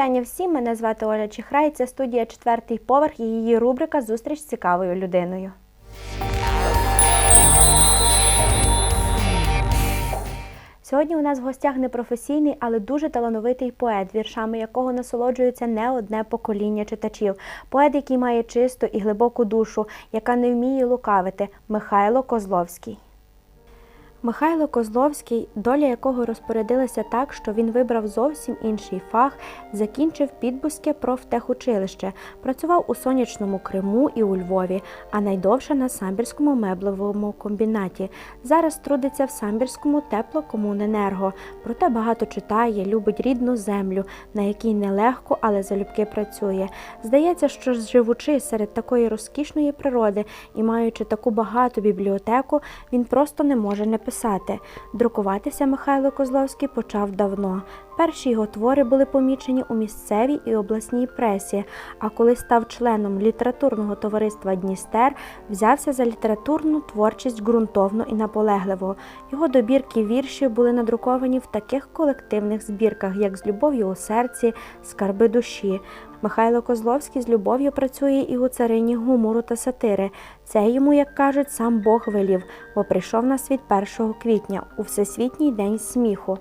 Вітання всім. Мене звати Оля Чихрай. Це студія четвертий поверх і її рубрика Зустріч з цікавою людиною. Сьогодні у нас в гостях не професійний, але дуже талановитий поет, віршами якого насолоджується не одне покоління читачів. Поет, який має чисту і глибоку душу, яка не вміє лукавити Михайло Козловський. Михайло Козловський, доля якого розпорядилася так, що він вибрав зовсім інший фах, закінчив Підбузьке профтехучилище, працював у сонячному Криму і у Львові, а найдовше на самбірському меблевому комбінаті. Зараз трудиться в самбірському теплокомуненерго, проте багато читає, любить рідну землю, на якій нелегко, але залюбки працює. Здається, що живучи серед такої розкішної природи і маючи таку багату бібліотеку, він просто не може не писати. Друкуватися Михайло Козловський почав давно. Перші його твори були помічені у місцевій і обласній пресі. А коли став членом літературного товариства Дністер, взявся за літературну творчість ґрунтовно і наполегливо. Його добірки віршів були надруковані в таких колективних збірках, як з любов'ю у серці, скарби душі. Михайло Козловський з любов'ю працює і у царині гумору та сатири. Це йому, як кажуть, сам Бог велів, бо прийшов на світ 1 квітня у Всесвітній день сміху.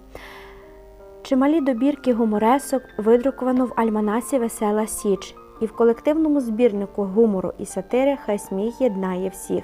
Чималі добірки гуморесок видруковано в альманасі Весела Січ і в колективному збірнику гумору і сатири Хай сміх єднає всіх.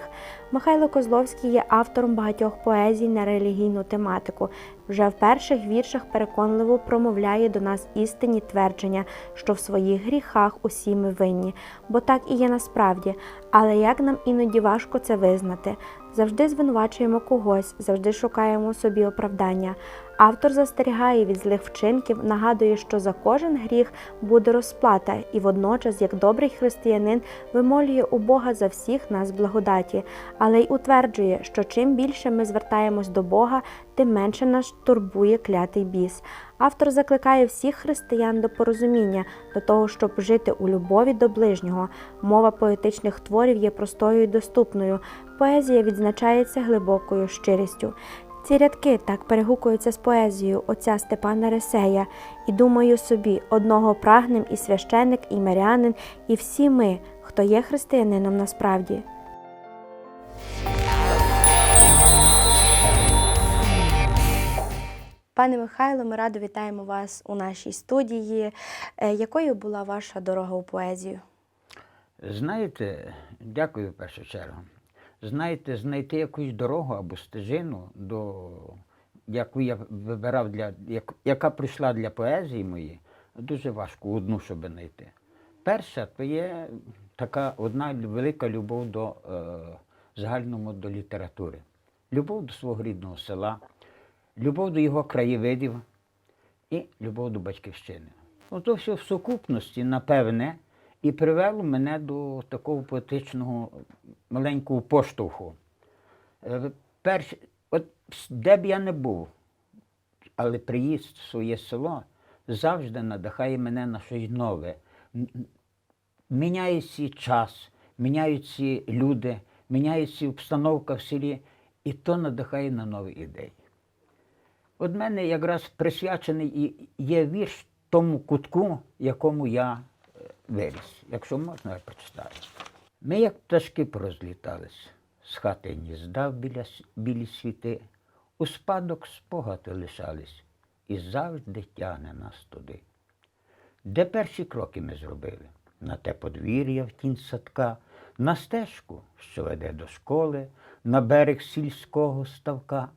Михайло Козловський є автором багатьох поезій на релігійну тематику. Вже в перших віршах переконливо промовляє до нас істинні твердження, що в своїх гріхах усі ми винні, бо так і є насправді. Але як нам іноді важко це визнати? Завжди звинувачуємо когось, завжди шукаємо собі оправдання. Автор застерігає від злих вчинків, нагадує, що за кожен гріх буде розплата, і водночас, як добрий християнин, вимолює у Бога за всіх нас благодаті, але й утверджує, що чим більше ми звертаємось до Бога, тим менше нас турбує клятий біс. Автор закликає всіх християн до порозуміння, до того, щоб жити у любові до ближнього. Мова поетичних творів є простою і доступною. Поезія відзначається глибокою щирістю. Ці рядки так перегукуються з поезією отця Степана Ресея, і думаю собі, одного прагнем і священик, і мирянин, і всі ми, хто є християнином насправді. Пане Михайло, ми радо вітаємо вас у нашій студії. Е, Якою була ваша дорога у поезію? Знаєте, дякую в першу чергу. Знаєте, знайти якусь дорогу або стежину, до, яку я вибирав для, як, яка прийшла для поезії моєї, дуже важко одну, щоб знайти. Перша то є така одна велика любов до е, загальному до літератури, любов до свого рідного села, любов до його краєвидів і любов до батьківщини. Ото все в сукупності, напевне, і привело мене до такого поетичного маленького поштовху. Е, Перш, от де б я не був, але приїзд в своє село завжди надихає мене на щось нове. Міняється час, міняються люди, міняється обстановка в селі, і то надихає на нові ідеї. От мене якраз присвячений і є вірш тому кутку, якому я виріс. Якщо можна, я прочитаю. Ми, як пташки, порозлітались, з хати гнізда в біля, білі світи, у спадок спогади лишались, і завжди тягне нас туди. Де перші кроки ми зробили? На те подвір'я в тінь садка, на стежку, що веде до школи, на берег сільського ставка,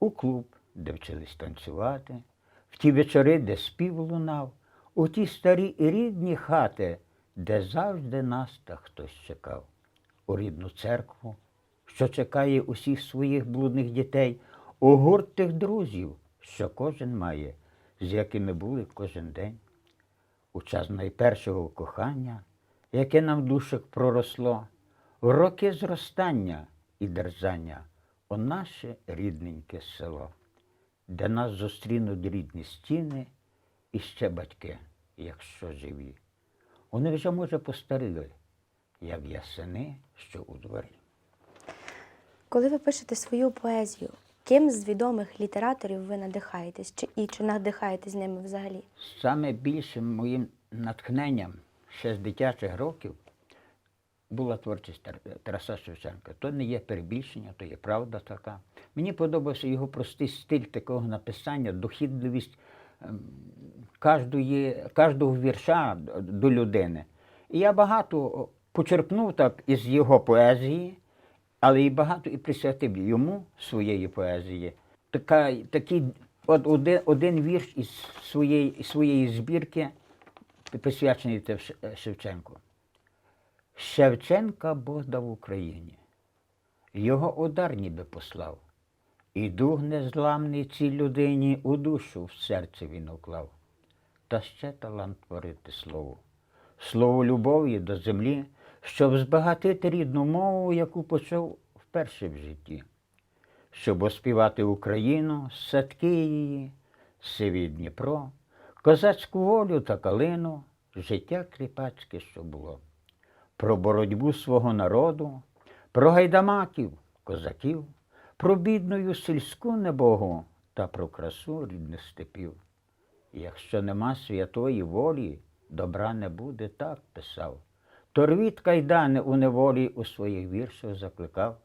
у клуб, де вчились танцювати, в ті вечори, де спів лунав, у ті старі і рідні хати, де завжди нас та хтось чекав, у рідну церкву, що чекає усіх своїх блудних дітей, у гурт тих друзів, що кожен має, з якими були кожен день. У час найпершого кохання, яке нам душах проросло, в роки зростання і держання у наше рідненьке село, де нас зустрінуть рідні стіни і ще батьки, якщо живі. Вони вже, може, постаріли, як ясени, що у дворі. Коли ви пишете свою поезію, Ким з відомих літераторів ви надихаєтесь? Чи, і чи надихаєтесь ними взагалі? Саме більшим моїм натхненням ще з дитячих років була творчість Тараса Шевченка. То не є перебільшення, то є правда така. Мені подобався його простий стиль такого написання, дохідливість ем, кожної, кожного вірша до людини. І я багато почерпнув так із його поезії, але і багато і присвятив йому своєї поезії. Така, такий от один, один вірш із своєї, своєї збірки, присвячений Шевченку. Шевченка Бог дав Україні, його удар ніби послав, і дух незламний цій людині у душу в серце він уклав, та ще талант творити слово, слово любові до землі, щоб збагатити рідну мову, яку почув вперше в житті, щоб оспівати Україну, садки її, сиві Дніпро, козацьку волю та калину, життя кріпацьке, що було. Про боротьбу свого народу, про гайдамаків, козаків, про бідную сільську небогу та про красу рідних степів. Якщо нема святої волі, добра не буде, так писав. То рвіть кайдани у неволі у своїх віршах закликав.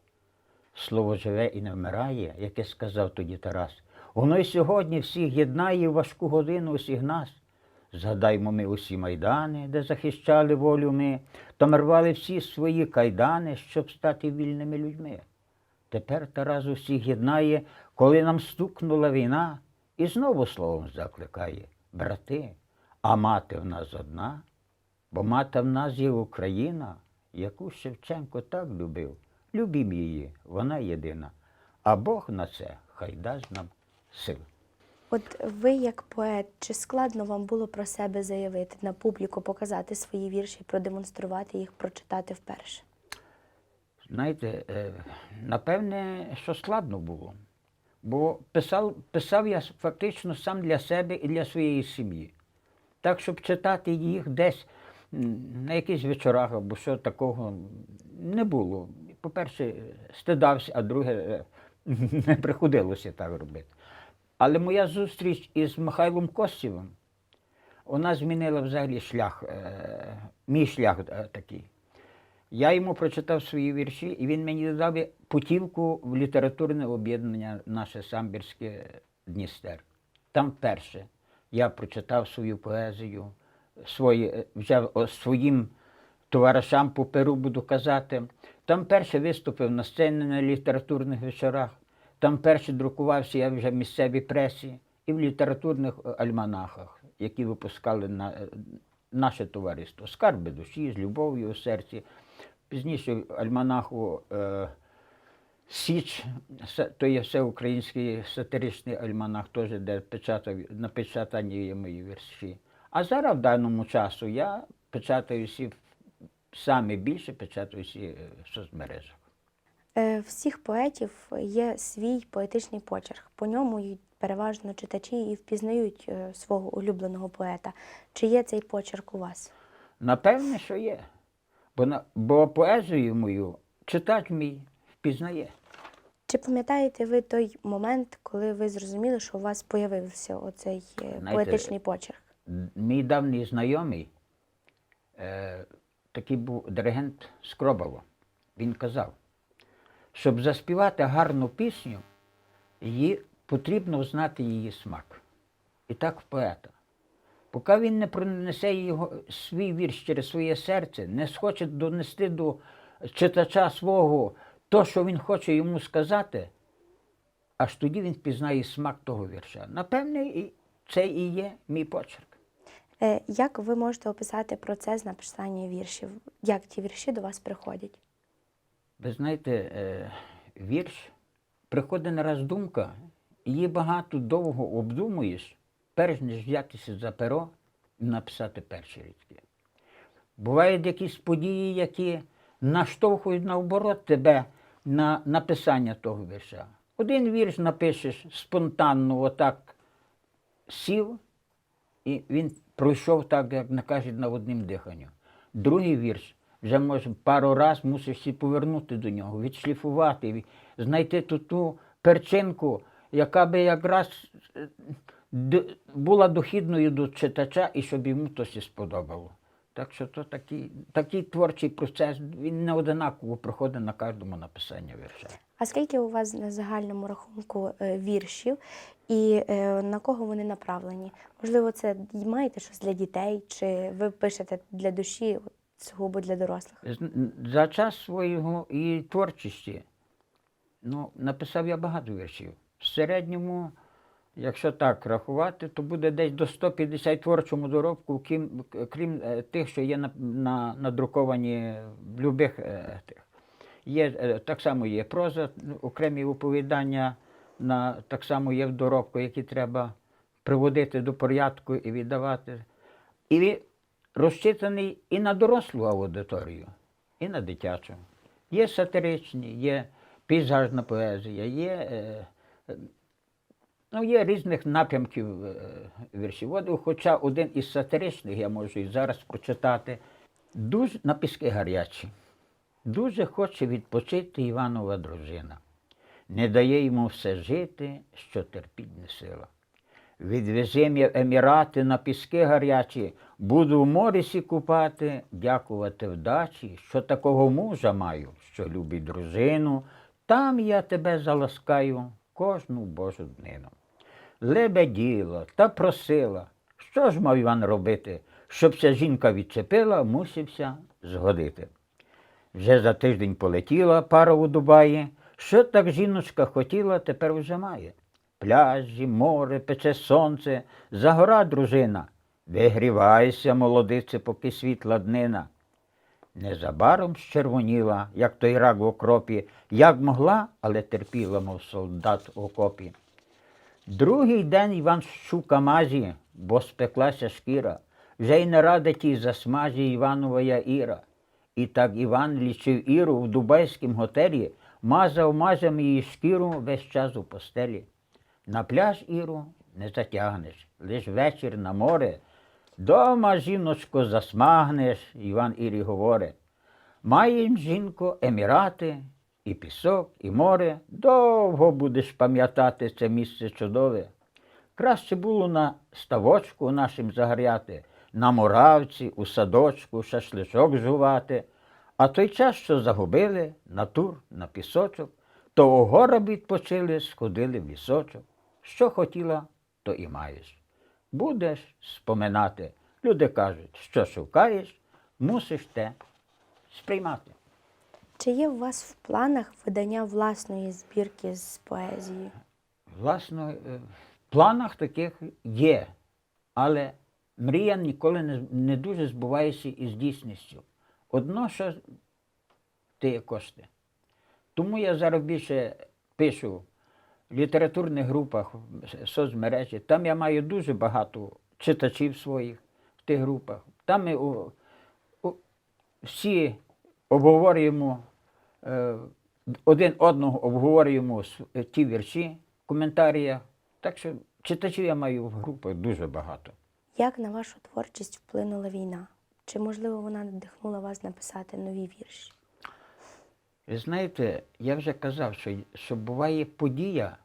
Слово живе і не вмирає, яке сказав тоді Тарас. Воно й сьогодні всіх єднає в важку годину усіх нас. Згадаймо ми усі майдани, де захищали волю ми, та ми рвали всі свої кайдани, щоб стати вільними людьми. Тепер Тарас усіх єднає, коли нам стукнула війна, і знову словом закликає брати, а мати в нас одна, бо мати в нас є Україна, яку Шевченко так любив. Любім її, вона єдина. А Бог на це хай дасть нам сил. От ви, як поет, чи складно вам було про себе заявити на публіку, показати свої вірші, продемонструвати їх, прочитати вперше? Знаєте, е, напевне, що складно було. Бо писав, писав я фактично сам для себе і для своєї сім'ї. Так, щоб читати їх десь на якихось вечорах або що такого не було. По-перше, стидався, а друге, е, не приходилося так робити. Але моя зустріч із Михайлом Костєвим, вона змінила взагалі шлях, е, мій шлях такий. Я йому прочитав свої вірші, і він мені дав путівку в літературне об'єднання наше самбірське Дністер. Там вперше я прочитав свою поезію, свої, е, вже своїм товаришам по перу буду казати. Там перше виступив на сцені на літературних вечорах. Там перше друкувався я вже в місцевій пресі і в літературних е, альманахах, які випускали на, е, наше товариство. Скарби душі з любов'ю у серці. Пізніше альманаху е, Січ, то є всеукраїнський сатиричний альманах, теж, де печатав, напечатані є мої вірші. А зараз в даному часу я печатаю всі, саме більше печатаю всі е, в соцмережах. Е, Всіх поетів є свій поетичний почерк. По ньому переважно читачі і впізнають е, свого улюбленого поета. Чи є цей почерк у вас? Напевне, що є. Бо, на, бо поезію мою читач мій впізнає. Чи пам'ятаєте ви той момент, коли ви зрозуміли, що у вас появився оцей е, Знаєте, поетичний почерк? Мій давній знайомий, е, такий був диригент Скробово, він казав, щоб заспівати гарну пісню, її потрібно знати її смак. І так в поета. Поки він не пронесе його, свій вірш через своє серце, не схоче донести до читача свого то, що він хоче йому сказати, аж тоді він пізнає смак того вірша. Напевне, це і є мій почерк. Е, Як ви можете описати процес написання віршів? Як ті вірші до вас приходять? Ви знаєте, е, вірш приходить на раз думка, її багато довго обдумуєш, перш ніж взятися за перо і написати перші рядки. Бувають якісь події, які наштовхують наоборот тебе на написання того вірша. Один вірш напишеш спонтанно, отак сів, і він пройшов так, як не кажуть, на одним диханню. Другий вірш вже може пару раз мусиш всі повернути до нього, відшліфувати, знайти ту, ту перчинку, яка би якраз е, була дохідною до читача і щоб йому то сі сподобало. Так що то такий, такий творчий процес, він не одинаково проходить на кожному написанні вірша. А скільки у вас на загальному рахунку е, віршів і е, на кого вони направлені? Можливо, це маєте щось для дітей, чи ви пишете для душі сугубо для дорослих? За час свого і творчості ну, написав я багато віршів. В середньому, якщо так рахувати, то буде десь до 150 творчому доробку, крім, крім е, тих, що є на, на, надруковані в любих е, тих. Є, е, так само є проза, ну, окремі оповідання, на, так само є в доробку, які треба приводити до порядку і віддавати. І він розчитаний і на дорослу аудиторію, і на дитячу. Є сатиричні, є пейзажна поезія, є, е, ну, є різних напрямків е, віршів. От, хоча один із сатиричних я можу і зараз прочитати. Дуже на піски гарячі. Дуже хоче відпочити Іванова дружина. Не дає йому все жити, що терпіть не сила. Відвези м'я Емірати на піски гарячі, буду в морі сі купати, дякувати вдачі, що такого мужа маю, що любить дружину, там я тебе заласкаю кожну божу днину. Лебеділа та просила, що ж мав Іван робити, щоб ця жінка відчепила, мусився згодити. Вже за тиждень полетіла пара у Дубаї. Що так жіночка хотіла, тепер вже має. Пляжі, море, пече сонце, загора дружина. Вигрівайся, молодице, поки світла днина. Незабаром щервоніла, як той рак в окропі, як могла, але терпіла, мов солдат в окопі. Другий день Іван щука мазі, бо спеклася шкіра. Вже й не рада тій засмажі Іванова Іра. І так Іван лічив Іру в дубайськім готелі, мазав мазем її шкіру весь час у постелі. На пляж Іру не затягнеш, лиш вечір на море. Дома, жіночко, засмагнеш, Іван Ірі говорить. Маєм, жінко, емірати, і пісок, і море. Довго будеш пам'ятати це місце чудове. Краще було на ставочку нашим загоряти, на муравці, у садочку, шашличок жувати. А той час, що загубили, на тур, на пісочок, то у гора відпочили, сходили в лісочок. Що хотіла, то і маєш. Будеш споминати. Люди кажуть, що шукаєш, мусиш те сприймати. Чи є у вас в планах видання власної збірки з поезії? Власно, е, в планах таких є, але мрія ніколи не, не дуже збувається із дійсністю. Одно, що ти кошти. Тому я зараз більше пишу в літературних групах, в соцмережі. Там я маю дуже багато читачів своїх в тих групах. Там ми у, у, всі обговорюємо е, один одного обговорюємо е, ті вірші в коментарях. Так що читачів я маю в групах дуже багато. Як на вашу творчість вплинула війна? Чи можливо вона надихнула вас написати нові вірші? Ви знаєте, я вже казав, що, що буває подія,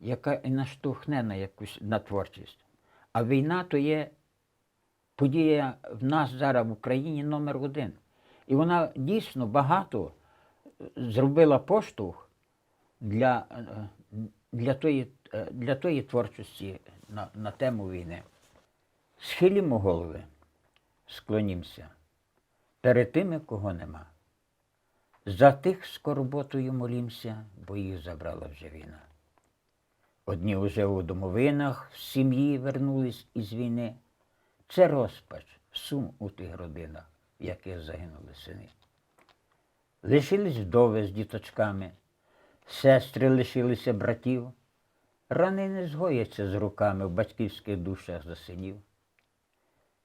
яка і наштовхне на якусь на творчість. А війна то є подія в нас зараз в Україні номер один. І вона дійсно багато е, зробила поштовх для, е, для, тої, е, для тої творчості на, на тему війни. Схилімо голови, склонімося перед тими, кого нема. За тих скорботою молімся, бо їх забрала вже війна. Одні уже у домовинах в сім'ї вернулись із війни. Це розпач, сум у тих родинах, в яких загинули сини. Лишились вдови з діточками, сестри лишилися братів, рани не згояться з руками в батьківських душах за синів.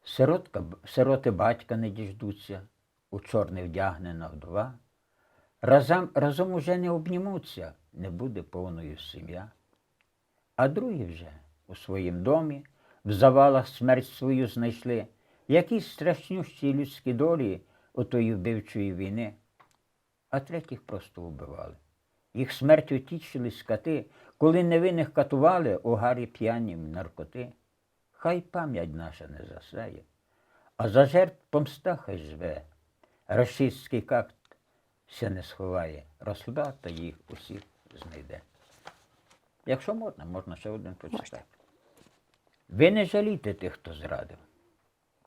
Сиротка, сироти батька не діждуться, у чорне вдягнена вдова. Разом, разом уже не обнімуться, не буде повною сім'я. А другі вже у своїм домі в завалах смерть свою знайшли, якісь страшнющі людські долі отої вбивчої війни, а третіх просто вбивали. їх смертю тішили скати, коли невинних катували у гарі п'яні наркоти. Хай пам'ять наша не засає, а за жертв помста хай живе. Рашистський какт ще не сховає, розсудата їх усіх знайде. Якщо можна, можна ще один прочитати. Ви не жалійте тих, хто зрадив.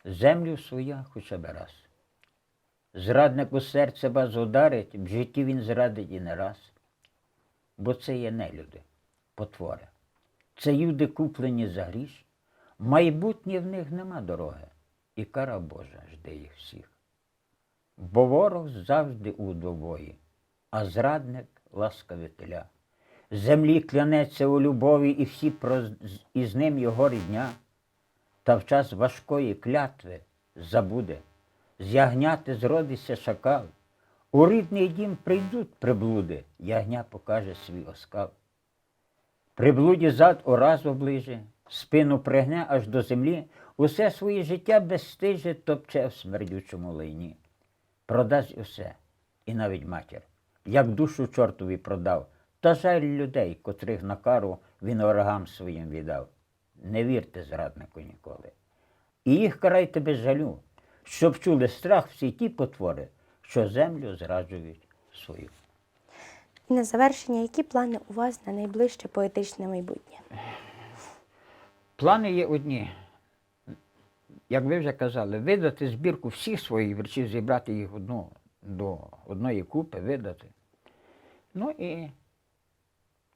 Землю своя хоча б раз. Зрадник у серце вас ударить, в житті він зрадить і не раз. Бо це є нелюди, потвори. Це люди куплені за гріш. Майбутнє в них нема дороги, і кара Божа жде їх всіх. Бо ворог завжди у двобої, а зрадник ласкавителя. Землі клянеться у любові, і всі про, і з ним його рідня, та в час важкої клятви забуде, з ягняти зродиться шакал. У рідний дім прийдуть приблуди, ягня покаже свій оскал. Приблуді зад ораз оближе, спину пригне аж до землі, усе своє життя безстиже топче в смердючому лайні. Продасть усе, і навіть матір, як душу чортові продав, та жаль людей, котрих на кару він ворогам своїм віддав. Не вірте зраднику ніколи. І їх карайте без жалю, щоб чули страх всі ті потвори, що землю зраджують свою. І на завершення, які плани у вас на найближче поетичне майбутнє? Плани є одні. Як ви вже казали, видати збірку всіх своїх віршів, зібрати їх одну, до одної купи, видати. Ну і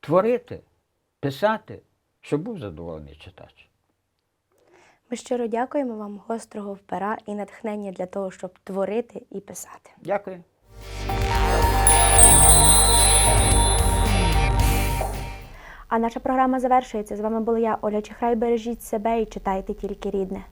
творити, писати, щоб був задоволений читач. Ми щиро дякуємо вам гострого впера і натхнення для того, щоб творити і писати. Дякую. А наша програма завершується. З вами була я, Оля Чихрай. Бережіть себе і читайте тільки рідне.